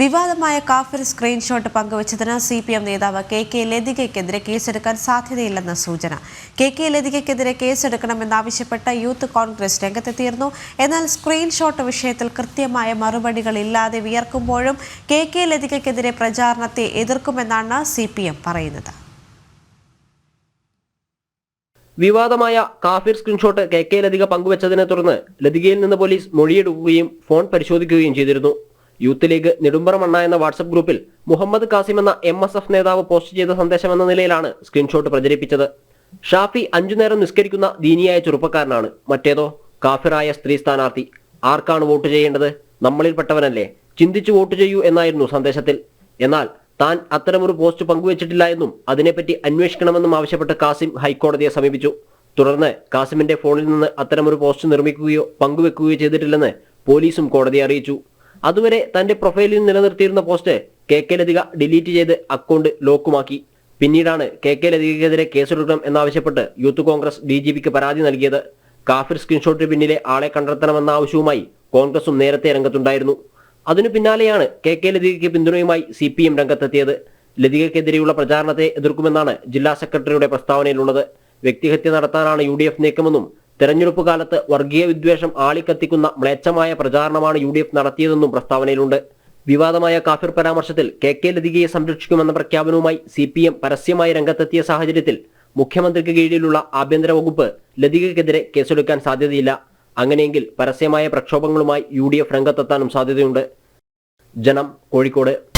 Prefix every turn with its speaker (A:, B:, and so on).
A: വിവാദമായ കാഫിർ സ്ക്രീൻഷോട്ട് പങ്കുവച്ചതിന് സി പി എം നേതാവ് കെ കെ ലതികയ്ക്കെതിരെ കേസെടുക്കാൻ സാധ്യതയില്ലെന്ന സൂചന. കെ കെ ലതികയ്ക്കെതിരെ കേസെടുക്കണമെന്നാവശ്യപ്പെട്ട് യൂത്ത് കോൺഗ്രസ് രംഗത്തെത്തിയിരുന്നു. എന്നാൽ സ്ക്രീൻഷോട്ട് വിഷയത്തിൽ കൃത്യമായ മറുപടികളില്ലാതെ വിയർക്കുമ്പോഴും കെ കെ ലതികയ്ക്കെതിരെ പ്രചാരണത്തെ എതിർക്കുമെന്നാണ് സി പി എം പറയുന്നത്.
B: വിവാദമായ കാഫിർ സ്ക്രീൻഷോട്ട് കെ കെ ലതിക പങ്കുവച്ചതിനെ തുടർന്ന് ലതികയിൽ നിന്ന് പോലീസ് മൊഴിയെടുക്കുകയും ഫോൺ പരിശോധിക്കുകയും ചെയ്തിരുന്നു. യൂത്ത് ലീഗ് നെടുമ്പറ മണ്ണ എന്ന വാട്സപ്പ് ഗ്രൂപ്പിൽ മുഹമ്മദ് കാസിം എന്ന എം എസ് എഫ് നേതാവ് പോസ്റ്റ് ചെയ്ത സന്ദേശം എന്ന നിലയിലാണ് സ്ക്രീൻഷോട്ട് പ്രചരിപ്പിച്ചത്. ഷാഫി അഞ്ചു നേരം നിസ്കരിക്കുന്ന ദീനിയായ ചെറുപ്പക്കാരനാണ്. മറ്റേതോ കാഫിറായ സ്ത്രീ സ്ഥാനാർത്ഥി. ആർക്കാണ് വോട്ട് ചെയ്യേണ്ടത്? നമ്മളിൽപ്പെട്ടവനല്ലേ ചിന്തിച്ചു വോട്ട് ചെയ്യൂ എന്നായിരുന്നു സന്ദേശത്തിൽ. എന്നാൽ താൻ അത്തരമൊരു പോസ്റ്റ് പങ്കുവച്ചിട്ടില്ല എന്നും അതിനെപ്പറ്റി അന്വേഷിക്കണമെന്നും ആവശ്യപ്പെട്ട് കാസിം ഹൈക്കോടതിയെ സമീപിച്ചു. തുടർന്ന് കാസിമിന്റെ ഫോണിൽ നിന്ന് അത്തരമൊരു പോസ്റ്റ് നിർമ്മിക്കുകയോ പങ്കുവെക്കുകയോ ചെയ്തിട്ടില്ലെന്ന് പോലീസും കോടതിയെ അറിയിച്ചു. അതുവരെ തന്റെ പ്രൊഫൈലിൽ നിലനിർത്തിയിരുന്ന post K K Latika delete ചെയ്ത് അക്കൗണ്ട് ലോക്കുമാക്കി. പിന്നീടാണ് കെ കെ ലതികയ്ക്കെതിരെ കേസെടുക്കണം എന്നാവശ്യപ്പെട്ട് യൂത്ത് കോൺഗ്രസ് ഡി ജി പിക്ക് പരാതി നൽകിയത്. കാഫിർ സ്ക്രീൻഷോട്ടിന് പിന്നിലെ ആളെ കണ്ടെത്തണമെന്ന ആവശ്യവുമായി കോൺഗ്രസും നേരത്തെ രംഗത്തുണ്ടായിരുന്നു. അതിനു പിന്നാലെയാണ് കെ കെ ലതികയ്ക്ക് പിന്തുണയുമായി സി പി എം രംഗത്തെത്തിയത്. ലതികയ്ക്കെതിരെയുള്ള പ്രചാരണത്തെ എതിർക്കുമെന്നാണ് ജില്ലാ സെക്രട്ടറിയുടെ പ്രസ്താവനയിലുള്ളത്. വ്യക്തിഹത്യ നടത്താനാണ് യു ഡി എഫ് നീക്കമെന്നും തെരഞ്ഞെടുപ്പ് കാലത്ത് വർഗീയ വിദ്വേഷം ആളിക്കത്തിക്കുന്ന മ്ലേച്ഛമായ പ്രചാരണമാണ് യു ഡി എഫ് നടത്തിയതെന്നും പ്രസ്താവനയിലുണ്ട്. വിവാദമായ കാഫിർ പരാമർശത്തിൽ കെ കെ ലതികയെ സംരക്ഷിക്കുമെന്ന പ്രഖ്യാപനവുമായി സി പി എം പരസ്യമായി രംഗത്തെത്തിയ സാഹചര്യത്തിൽ മുഖ്യമന്ത്രിക്ക് കീഴിലുള്ള ആഭ്യന്തര വകുപ്പ് ലതികയ്ക്കെതിരെ കേസെടുക്കാൻ സാധ്യതയില്ല. അങ്ങനെയെങ്കിൽ പരസ്യമായ പ്രക്ഷോഭങ്ങളുമായി യു ഡി എഫ് രംഗത്തെത്താനും സാധ്യതയുണ്ട്. ജനം കോഴിക്കോട്.